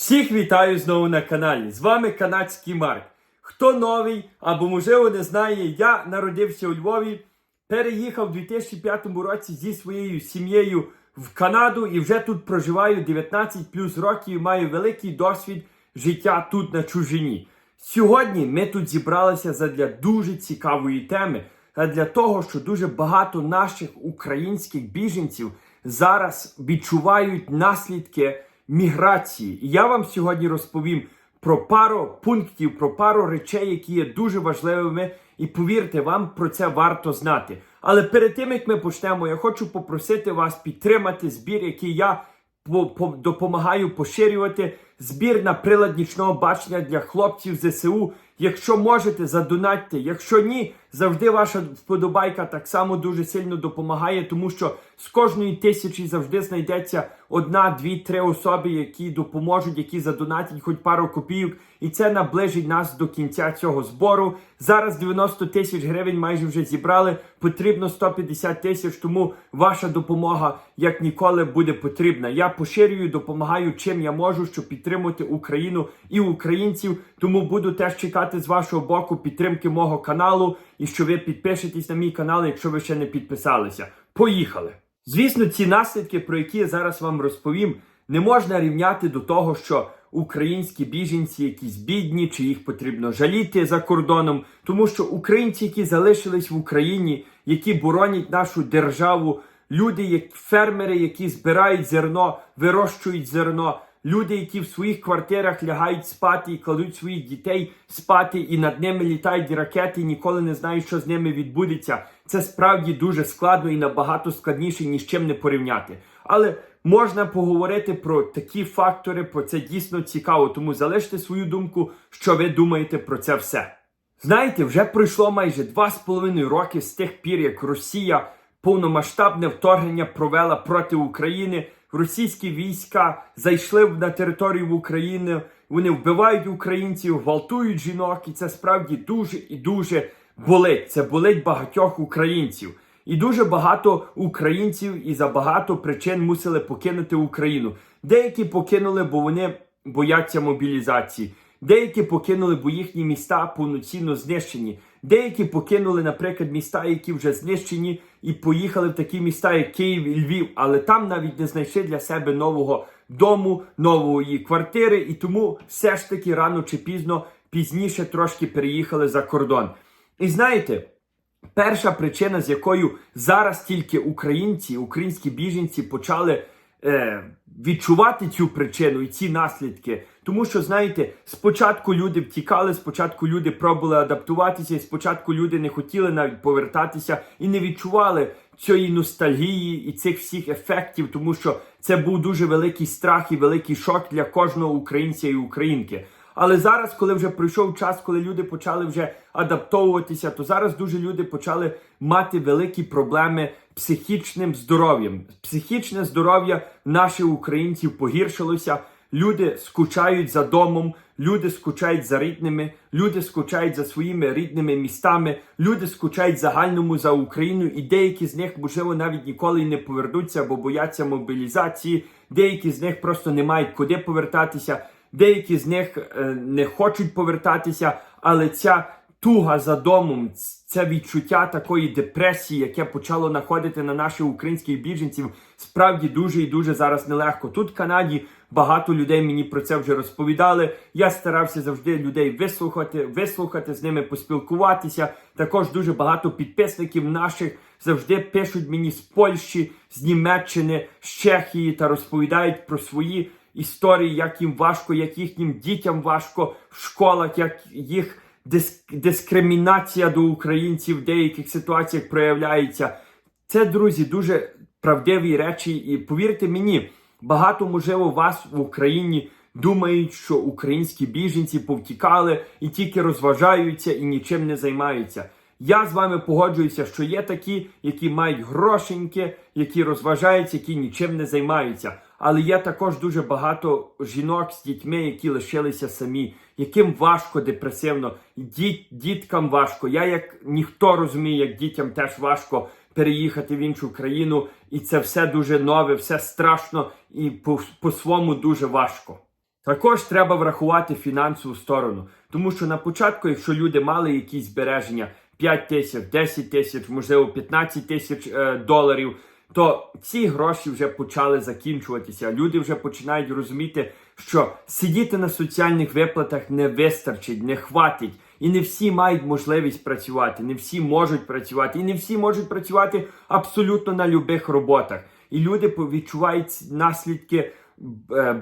Всіх вітаю знову на каналі. З вами канадський Марк. Хто новий або можливо не знає, я народився у Львові, переїхав у 2005 році зі своєю сім'єю в Канаду і вже тут проживаю 19 плюс років. Маю великий досвід життя тут на чужині. Сьогодні ми тут зібралися задля дуже цікавої теми, а для того, що дуже багато наших українських біженців зараз відчувають наслідки міграції. І я вам сьогодні розповім про пару пунктів, про пару речей, які є дуже важливими. І повірте, вам про це варто знати. Але перед тим як ми почнемо, я хочу попросити вас підтримати збір, який я по- по- допомагаю поширювати. Збір на прилад нічного бачення для хлопців ЗСУ. Якщо можете, задонатьте. Якщо ні, завжди ваша вподобайка так само дуже сильно допомагає, тому що з кожної тисячі завжди знайдеться одна, дві, три особи, які допоможуть, які задонатять хоч пару копійок, і це наближить нас до кінця цього збору. Зараз 90 тисяч гривень майже вже зібрали. Потрібно 150 тисяч, тому ваша допомога як ніколи буде потрібна. Я поширюю, допомагаю чим я можу, щоб підтримати Україну і українців. Тому буду теж чекати з вашого боку підтримки мого каналу і що ви підпишетесь на мій канал, якщо ви ще не підписалися. Поїхали! Звісно, ці наслідки, про які я зараз вам розповім, не можна рівняти до того, що українські біженці якісь бідні, чи їх потрібно жаліти за кордоном, тому що українці, які залишились в Україні, які боронять нашу державу, люди, як фермери, які збирають зерно, вирощують зерно. Люди, які в своїх квартирах лягають спати і кладуть своїх дітей спати, і над ними літають ракети, і ніколи не знають, що з ними відбудеться. Це справді дуже складно і набагато складніше, ні з чим не порівняти. Але можна поговорити про такі фактори, про це дійсно цікаво. Тому залиште свою думку, що ви думаєте про це все. Знаєте, вже пройшло майже два з половиною роки з тих пір, як Росія повномасштабне вторгнення провела проти України. Російські війська зайшли на територію України, вони вбивають українців, гвалтують жінок, і це справді дуже і дуже болить. Це болить багатьох українців. І дуже багато українців і за багато причин мусили покинути Україну. Деякі покинули, бо вони бояться мобілізації. Деякі покинули, бо їхні міста повноцінно знищені. Деякі покинули, наприклад, міста, які вже знищені, і поїхали в такі міста, як Київ і Львів, але там навіть не знайшли для себе нового дому, нової квартири, і тому все ж таки рано чи пізно пізніше трошки переїхали за кордон. І знаєте, перша причина, з якою зараз тільки українці, українські біженці почали е, відчувати цю причину і ці наслідки. Тому що, знаєте, спочатку люди втікали, спочатку люди пробували адаптуватися, і спочатку люди не хотіли навіть повертатися і не відчували цієї ностальгії і цих всіх ефектів, тому що це був дуже великий страх і великий шок для кожного українця і українки. Але зараз, коли вже пройшов час, коли люди почали вже адаптовуватися, то зараз дуже люди почали мати великі проблеми психічним здоров'ям. Психічне здоров'я наших українців погіршилося. Люди скучають за домом, люди скучають за рідними, люди скучають за своїми рідними містами, люди скучають загальному за Україну, і деякі з них, можливо, навіть ніколи не повернуться, бо бояться мобілізації. Деякі з них просто не мають куди повертатися. Деякі з них е, не хочуть повертатися, але ця туга за домом, це відчуття такої депресії, яке почало находити на наших українських біженців, справді дуже і дуже зараз нелегко. Тут в Канаді багато людей мені про це вже розповідали. Я старався завжди людей вислухати, вислухати з ними, поспілкуватися. Також дуже багато підписників наших завжди пишуть мені з Польщі, з Німеччини, з Чехії та розповідають про свої історії, як їм важко, як їхнім дітям важко в школах, як їх диск- дискримінація до українців в деяких ситуаціях проявляється. Це, друзі, дуже правдиві речі, і повірте мені, багато можливо вас в Україні думають, що українські біженці повтікали і тільки розважаються і нічим не займаються. Я з вами погоджуюся, що є такі, які мають грошеньки, які розважаються, які нічим не займаються. Але є також дуже багато жінок з дітьми, які лишилися самі, яким важко депресивно, діт, діткам важко. Я як ніхто розумію, як дітям теж важко переїхати в іншу країну, і це все дуже нове, все страшно і по- по-своєму дуже важко. Також треба врахувати фінансову сторону, тому що на початку, якщо люди мали якісь збереження 5 тисяч, 10 тисяч, можливо 15 тисяч е, доларів, то ці гроші вже почали закінчуватися. Люди вже починають розуміти, що сидіти на соціальних виплатах не вистачить, не хватить. І не всі мають можливість працювати, не всі можуть працювати, і не всі можуть працювати абсолютно на любих роботах. І люди відчувають наслідки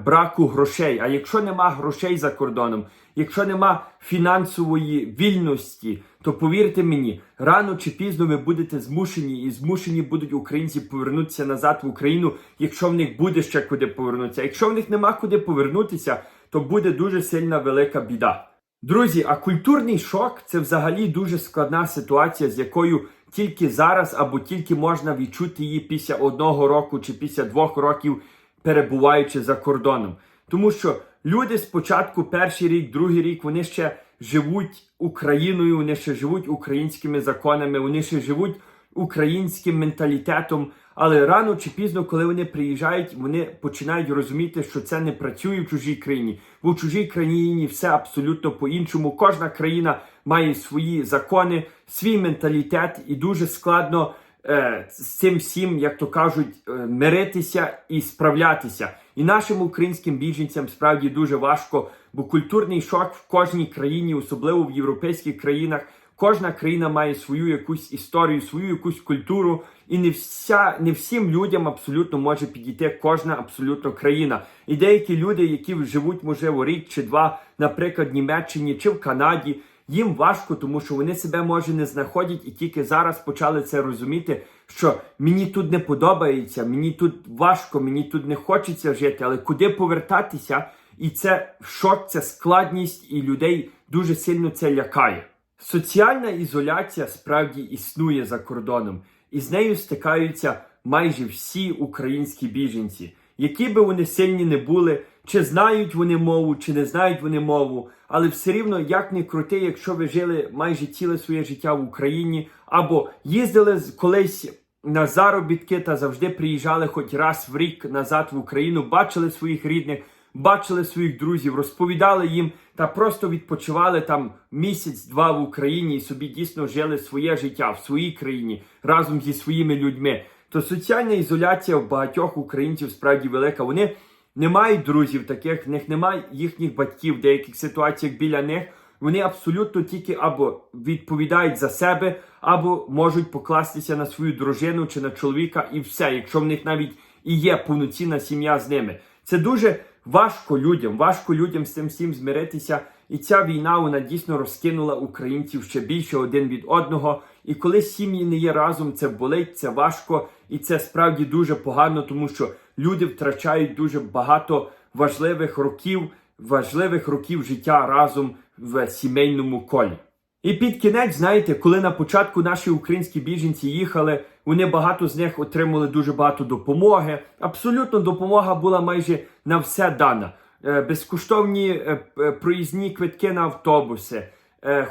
браку грошей. А якщо нема грошей за кордоном, якщо нема фінансової вільності, то повірте мені, рано чи пізно ви будете змушені, і змушені будуть українці повернутися назад в Україну, якщо в них буде ще куди повернутися. Якщо в них нема куди повернутися, то буде дуже сильна велика біда. Друзі, а культурний шок це взагалі дуже складна ситуація, з якою тільки зараз або тільки можна відчути її після одного року чи після двох років перебуваючи за кордоном. Тому що люди спочатку перший рік, другий рік, вони ще живуть Україною, вони ще живуть українськими законами, вони ще живуть українським менталітетом. Але рано чи пізно, коли вони приїжджають, вони починають розуміти, що це не працює в чужій країні. Бо в чужій країні все абсолютно по-іншому. Кожна країна має свої закони, свій менталітет, і дуже складно з цим всім, як то кажуть, е, миритися і справлятися. І нашим українським біженцям справді дуже важко, бо культурний шок в кожній країні, особливо в європейських країнах. Кожна країна має свою якусь історію, свою якусь культуру, і не вся не всім людям абсолютно може підійти кожна абсолютно країна. І деякі люди, які живуть, можливо, рік чи два, наприклад, в Німеччині чи в Канаді, їм важко, тому що вони себе може не знаходять і тільки зараз почали це розуміти, що мені тут не подобається, мені тут важко, мені тут не хочеться жити, але куди повертатися? І це шок, це складність, і людей дуже сильно це лякає. Соціальна ізоляція справді існує за кордоном, і з нею стикаються майже всі українські біженці, які би вони сильні не були, чи знають вони мову, чи не знають вони мову, але все рівно як не крути, якщо ви жили майже ціле своє життя в Україні, або їздили колись на заробітки та завжди приїжджали хоч раз в рік назад в Україну, бачили своїх рідних бачили своїх друзів, розповідали їм та просто відпочивали там місяць-два в Україні і собі дійсно жили своє життя в своїй країні разом зі своїми людьми. То соціальна ізоляція в багатьох українців справді велика. Вони не друзів таких, в них немає їхніх батьків в деяких ситуаціях біля них. Вони абсолютно тільки або відповідають за себе, або можуть покластися на свою дружину чи на чоловіка, і все, якщо в них навіть і є повноцінна сім'я з ними. Це дуже важко людям, важко людям з цим всім змиритися. І ця війна вона дійсно розкинула українців ще більше один від одного. І коли сім'ї не є разом, це болить, це важко, і це справді дуже погано, тому що люди втрачають дуже багато важливих років, важливих років життя разом в сімейному колі. І під кінець, знаєте, коли на початку наші українські біженці їхали, вони багато з них отримали дуже багато допомоги. Абсолютно допомога була майже на все дана. Е, Безкоштовні е, е, проїзні квитки на автобуси,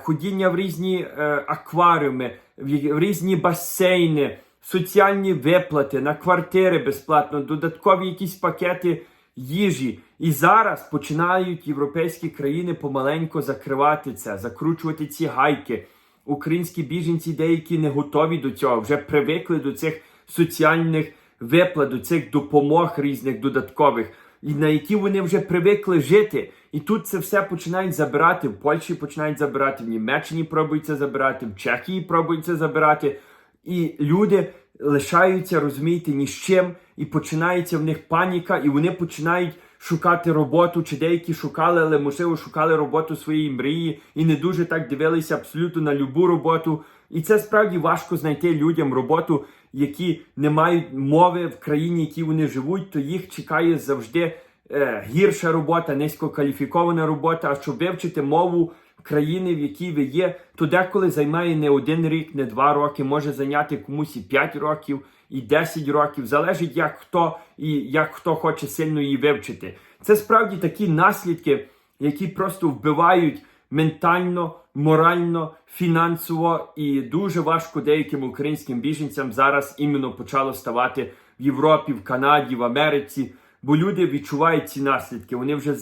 ходіння в різні акваріуми, в різні басейни, соціальні виплати на квартири безплатно, додаткові якісь пакети їжі. І зараз починають європейські країни помаленько закривати це, закручувати ці гайки. Українські біженці деякі не готові до цього, вже привикли до цих соціальних виплат, до цих допомог різних додаткових, і на які вони вже привикли жити. І тут це все починають забирати. В Польщі починають забирати, в Німеччині пробують це забирати, в Чехії пробують це забирати. І люди лишаються, розумієте, ні з чим, і починається в них паніка, і вони починають шукати роботу, чи деякі шукали, але можливо шукали роботу своєї мрії і не дуже так дивилися абсолютно на любу роботу. І це справді важко знайти людям роботу, які не мають мови в країні, в якій вони живуть, то їх чекає завжди е, гірша робота, низькокваліфікована робота. А щоб вивчити мову країни, в якій ви є, то деколи займає не один рік, не два роки, може зайняти комусь і 5 років, і 10 років. Залежить, як хто і як хто хоче сильно її вивчити. Це справді такі наслідки, які просто вбивають ментально, морально, фінансово, і дуже важко деяким українським біженцям зараз іменно почало ставати в Європі, в Канаді, в Америці. бо люди відчувають ці наслідки, вони вже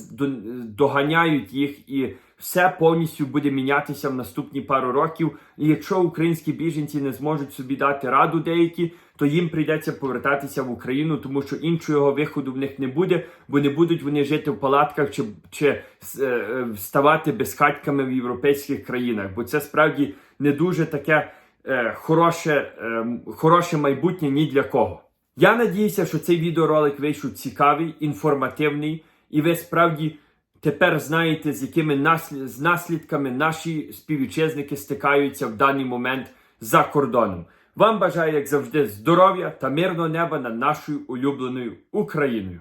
доганяють їх і все повністю буде мінятися в наступні пару років. І якщо українські біженці не зможуть собі дати раду деякі, то їм прийдеться повертатися в Україну, тому що іншого виходу в них не буде, бо не будуть вони жити в палатках чи, чи е, ставати безхатьками в європейських країнах, бо це справді не дуже таке е, хороше, е, хороше майбутнє ні для кого. Я надіюся, що цей відеоролик вийшов цікавий, інформативний, і ви справді тепер знаєте, з якими наслід... з наслідками наші співвітчизники стикаються в даний момент за кордоном. Вам бажаю, як завжди, здоров'я та мирного неба над нашою улюбленою Україною.